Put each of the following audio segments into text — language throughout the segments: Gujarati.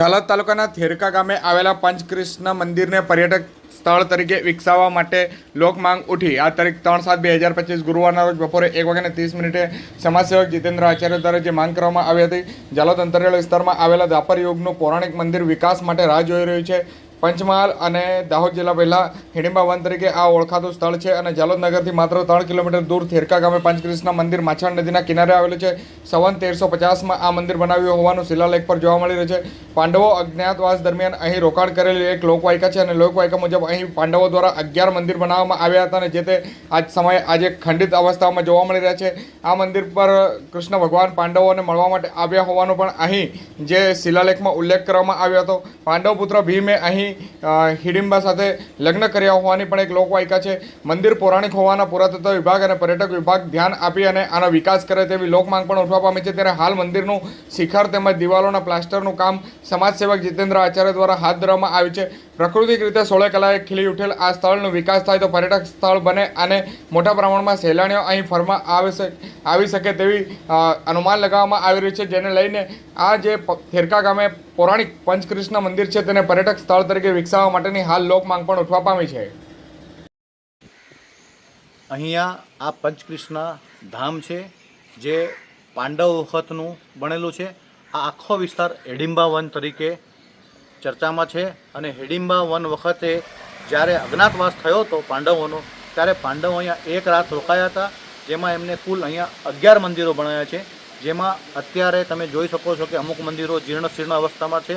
ઝાલોદ તાલુકાના થેરકા ગામે આવેલા પંચકૃષ્ણ મંદિરને પર્યટક સ્થળ તરીકે વિકસાવવા માટે લોક માંગ ઉઠી. આ તારીખ ત્રણ સાત બે હજાર પચીસ ગુરુવારના રોજ બપોરે એક વાગ્યાને ત્રીસ મિનિટે સમાજસેવક જીતેન્દ્ર આચાર્ય દ્વારા જે માંગ કરવામાં આવી હતી, જાલોદ અંતરિયાળ વિસ્તારમાં આવેલા દાપર યુગનું પૌરાણિક મંદિર વિકાસ માટે રાહ જોઈ રહ્યું છે. પંચમહાલ અને દાહોદ જિલ્લા પહેલાં હિડિંબા વન તરીકે આ ઓળખાતું સ્થળ છે અને જાલોદ નગરથી માત્ર ત્રણ કિલોમીટર દૂર થેરકા ગામે પંચકૃષ્ણ મંદિર માછાણ નદીના કિનારે આવેલું છે. સવન તેરસો પચાસમાં આ મંદિર બનાવ્યું હોવાનું શિલાલેખ પર જોવા મળી રહ્યું છે. પાંડવો અજ્ઞાતવાસ દરમિયાન અહીં રોકાણ કરેલી એક લોકવાયકા છે અને લોકવાયકા મુજબ અહીં પાંડવો દ્વારા અગિયાર મંદિર બનાવવામાં આવ્યા હતા અને જે તે આજ સમયે આજે ખંડિત અવસ્થામાં જોવા મળી રહ્યા છે. આ મંદિર પર કૃષ્ણ ભગવાન પાંડવોને મળવા માટે આવ્યા હોવાનો પણ અહીં જે શિલાલેખમાં ઉલ્લેખ કરવામાં આવ્યો હતો. પાંડવ પુત્ર ભીમે અહીં હિડિંબા સાથે લગ્ન કર્યા હોવાની પણ એક લોકવાયકા છે. મંદિર પૌરાણિક હોવાના પુરાતત્વ વિભાગ અને પર્યટક વિભાગ ધ્યાન આપી અને આનો વિકાસ કરે તેવી લોકમાંગ પણ ઉઠવા પામી છે. ત્યારે હાલ મંદિરનું શિખર તેમજ દિવાલોના પ્લાસ્ટરનું કામ સમાજસેવક જીતેન્દ્ર આચાર્ય દ્વારા હાથ ધરવામાં આવ્યું છે. પ્રાકૃતિક રીતે સોળે કલાએ ખીલી ઉઠેલ આ સ્થળનો વિકાસ થાય તો પર્યટક સ્થળ બને અને મોટા પ્રમાણમાં સહેલાણીઓ અહીં ફરવા આવી આવી શકે તેવી અનુમાન લગાવવામાં આવી રહ્યું છે. જેને લઈને આ જે થેરકા ગામે પૌરાણિક પંચકૃષ્ણ મંદિર છે તેને પર્યટક સ્થળ તરીકે વિકસાવવા માટેની હાલ લોક માંગ પણ ઉઠવા પામી છે. અહીંયા આ પંચકૃષ્ણ ધામ છે, જે પાંડવ વખતનું બનેલું છે. આ આખો વિસ્તાર હેડિંબા વન તરીકે ચર્ચામાં છે અને હેડિંબા વન વખતે જ્યારે અજ્ઞાતવાસ થયો હતો પાંડવોનો, ત્યારે પાંડવો અહીંયા એક રાત રોકાયા હતા, જેમાં એમને કુલ અહીંયા અગિયાર મંદિરો બનાવ્યા છે. જેમાં અત્યારે તમે જોઈ શકો છો કે અમુક મંદિરો જીર્ણશીર્ણ અવસ્થામાં છે.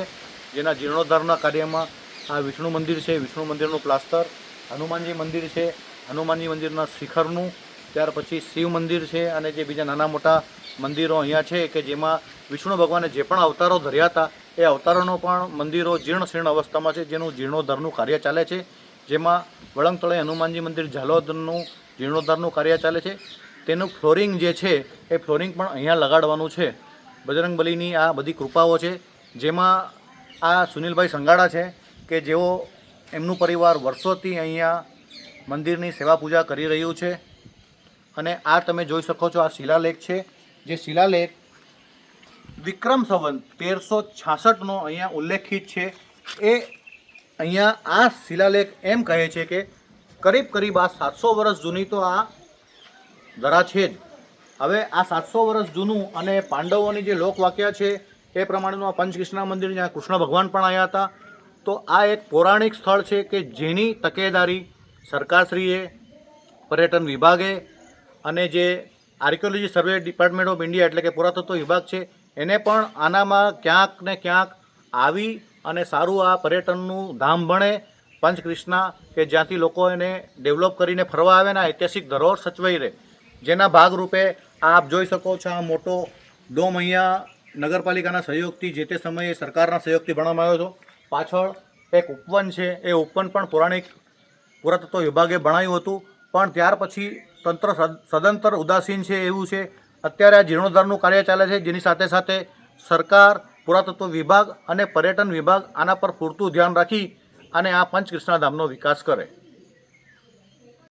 જેના જીર્ણોદ્ધારના કાર્યમાં આ વિષ્ણુ મંદિર છે. વિષ્ણુ મંદિરનું પ્લાસ્ટર, હનુમાનજી મંદિર છે. હનુમાનજી મંદિરના શિખરનું ત્યાર પછી શિવ મંદિર છે અને જે બીજા નાના મોટા મંદિરો અહીંયા છે કે જેમાં વિષ્ણુ ભગવાને જે પણ અવતારો ધર્યા હતા, એ અવતારોનો પણ મંદિરો જીર્ણ શીર્ણ અવસ્થામાં છે, જેનું જીર્ણોદ્ધારનું કાર્ય ચાલે છે. જેમાં વળંગતળે હનુમાનજી મંદિર, ઝાલોદનું જીર્ણોદ્ધારનું કાર્ય ચાલે છે. તેનું ફ્લોરિંગ જે છે, એ ફ્લોરિંગ પણ અહીંયા લગાડવાનું છે. બજરંગબલીની આ બધી કૃપાઓ છે, જેમાં આ સુનિલભાઈ સંગાડા છે કે જેઓ એમનું પરિવાર વર્ષોથી અહીંયા મંદિરની સેવા પૂજા કરી રહ્યું છે. અને આ તમે જોઈ શકો છો આ શિલાલેખ છે, જે શિલાલેખ વિક્રમ સંવંત તેરસો છાસઠનો અહીંયા ઉલ્લેખિત છે. એ અહીંયા આ શિલાલેખ એમ કહે છે કે, કરીબ કરીબ આ સાતસો વર્ષ જૂની તો આ ધરા છે જ. હવે આ સાતસો વર્ષ જૂનું અને પાંડવોની જે લોકવાક્ય છે, એ પ્રમાણેનું આ પંચકૃષ્ણ મંદિર જ્યાં કૃષ્ણ ભગવાન પણ આવ્યા હતા. તો આ એક પૌરાણિક સ્થળ છે કે જેની તકેદારી સરકારશ્રીએ, પર્યટન વિભાગે અને જે archaeology survey department of India એટલે કે પુરાતત્વ વિભાગ છે, એને પણ આનામાં ક્યાંક ને ક્યાંક આવી અને સારું આ પર્યટનનું ધામ ભણે પંચકૃષ્ણા કે જ્યાંથી લોકો એને ડેવલપ કરીને ફરવા આવે ને ઐતિહાસિક ધરોહર સચવાઈ રહે. જેના ભાગરૂપે આપ જોઈ શકો છો આ મોટો ડોમ અહીંયા નગરપાલિકાના સહયોગથી જે તે સમયે સરકારના સહયોગથી ભણવામાં આવ્યો હતો. પાછળ એક ઉપવન છે, એ ઉપવન પણ પૌરાણિક પુરાતત્વ વિભાગે ભણાયું હતું. પણ ત્યાર પછી તંત્ર સદ- સદંતર ઉદાસીન છે એવું છે. અત્યારે આ જીર્ણોદ્ધારનું કાર્ય ચાલે છે, જેની સાથે સાથે સરકાર, પુરાતત્વ વિભાગ અને પર્યટન વિભાગ આના પર પૂરતું ધ્યાન રાખી અને આ પંચકૃષ્ણા ધામનો વિકાસ કરે.